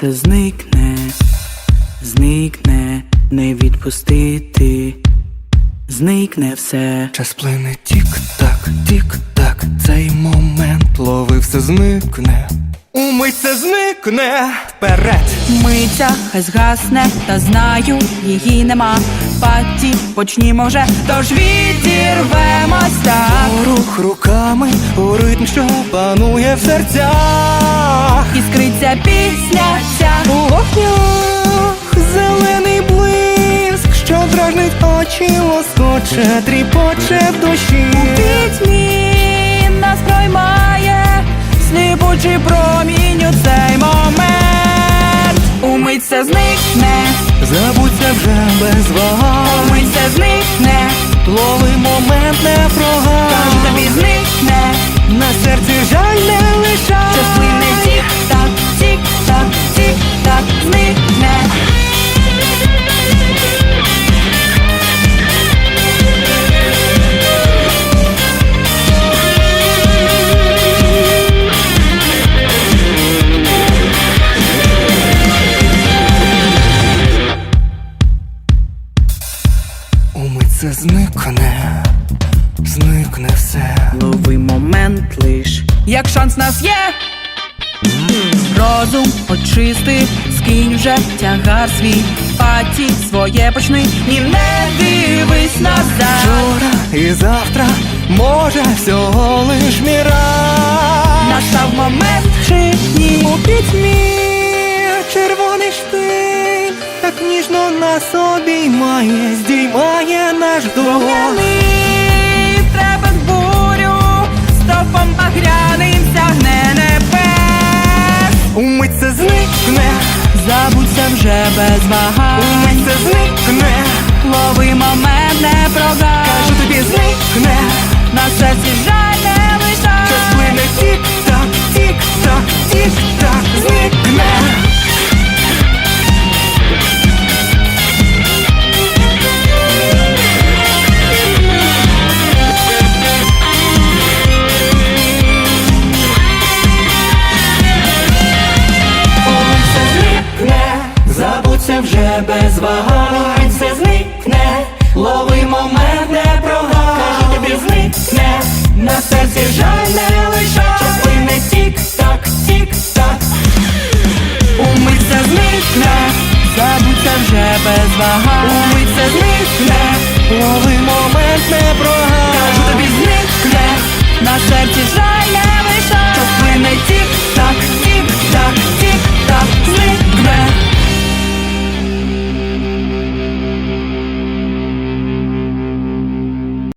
Це зникне, зникне, не відпустити, зникне все. Час плине тік-так, тік-так, цей момент лови все зникне. Умить це зникне вперед. Миться, хай згасне, та знаю, її нема. Паті, почнімо вже, тож відірвемось так. Рух ритм, що панує в серцях. Іскриться пісня ця. У вогнях зелений блиск, що дражнить очі, лоскоче, тріпоче в душі. У Пітьмі нас проймає, сліпучий промінь у цей момент. Умить це зникне, Забудься вже без вагань. умить це зникне, Лови момент Це зникне, зникне все. Лови момент лиш, як шанс нас є. Розум очисти, скинь вже тягар свій паті своє почни, ні не дивись назад. Вчора і завтра може всього лиш міраж. Настав момент чи ні? У пітьмі червоний шпиль ніжно нас обіймає, здіймає наш дух. Вогняний треба бурю, стопом багряним сягне небес. Умить це зникне, Забудься вже без вагань. Без вагань. все зникне, лови момент не прогай. Кажу тобі зникне, на серці жаль не лишай. Час плине тік-так, тік-так. Умить це зникне, забудься вже без вагань. Умить це зникне, Лови момент не прогай.